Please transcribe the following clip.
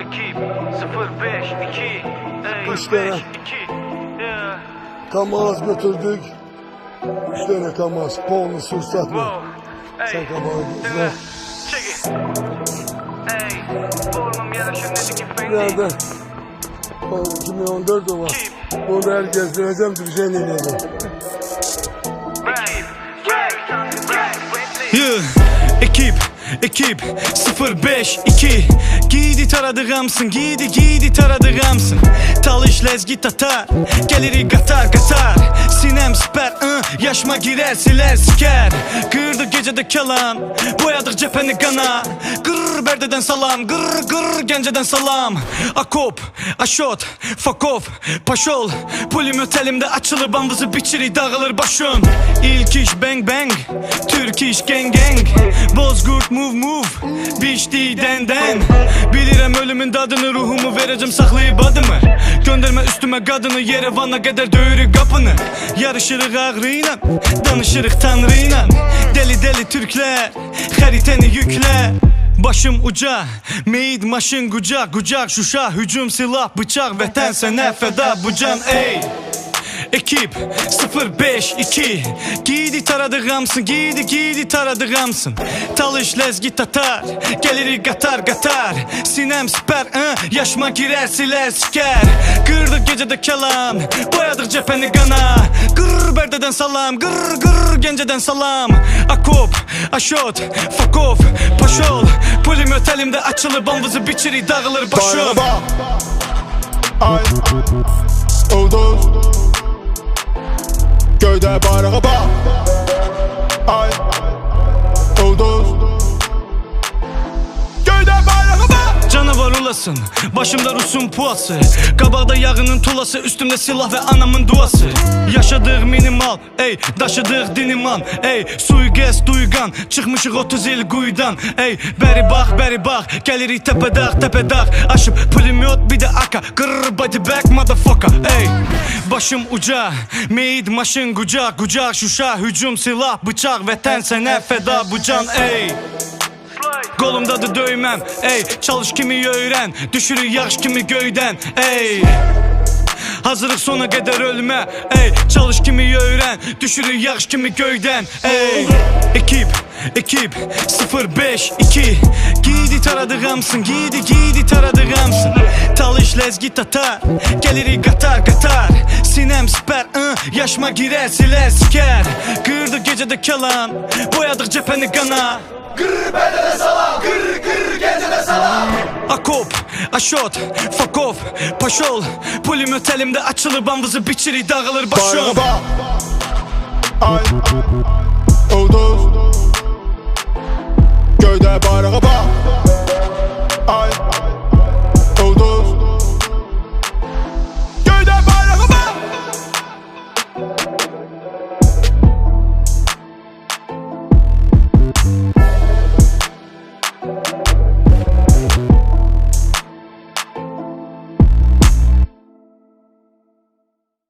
Ekip 05 2 ey, Üç tane. 5 2 yeah. Kamaz götürdük. Üç tane kamaz. Polnu sursat Wow. var. Ey, Sen ki fendi. Nerede? Bak, 2014 o var. Bunu herkes döneceğim, düşen ineceğim. Ekip, Ekip, ekip 05 2 Giydi taradığımsın, giydi giydi taradığımsın. Talış lezgi tatar, geliri gatar gatar. Sinem siper, ı, yaşma girer siler siker. Kırdı gecede kalan, boyadık cepheni kana Gırr berdeden salam, gırr gırr genceden salam. Akop, aşot, fakov, paşol. Pulimöt elimde açılır bandızı biçiri dağılır başın İlk iş bang bang, Türk iş gang gang Bozgurt move move, biçti den den Bilirim ölümün dadını ruhumu vereceğim saklayıp adımı. Gönderme üstüme kadını Yerevan'a kadar döyürük kapını. Yarışırık ağrıyla, danışırık tanrıyla. Deli deli Türkler, hariteni yükle. Başım uca, meyid maşın gucak Gucak şuşa, hücum silah bıçak Vatan sana feda bu can ey Ekip 052 Giydi taradığımsın Giydi giydi taradığımsın Talış lezgi tatar Geliri gatar gatar. Sinem siper ı, Yaşma girer siler siker Kırdık gecede kelam Boyadık cepheni kana Gırr berdeden salam Gırr gırr genceden salam. Akop, aşot, fakov, paşol. Pulimöt elimde açılı Bandızı biçiri dağılır başım Ay. Ulduz Göyde bayrağa Canavar olasın Başımda Rus'un puası. Kabağda yağının tulası Üstümde silah ve anamın duası. Yaşadığım minimal Ey daşıdığım diniman Ey suigest duygan Çıkmışık 30 il quydan Ey beri bak beri bak Gelirik tepedağ tepedağ Aşıp pulimyot bir de aka Grrr body back motherfucker. Ey başım uca Meyid maşın gucak Gucak şuşa hücum silah bıçak Vatan sana feda bu can. Ey Kolumda da döymem Ey çalış kimi öğren Düşürür yağış kimi göyden Ey. Hazırlık sona kadar ölme Ey çalış kimi öğren Düşürür yağış kimi göyden Ey. Ekip Ekip 05 2 Giydi taradığımsın Giydi giydi taradığımsın. Talış lezgi tatar Geliri gatar gatar Sinem siper ı, Yaşma girer siler siker. Kırdı gecede kalan Boyadık cepheni kana Gır bende de salam Gır gır gence de salam. Akop Aşot, fakov, paşol Pulimöt elimde açılır bandızı biçiri dağılır başım Baraba Ay. Ulduz. Göydə barığı bax Ay. Música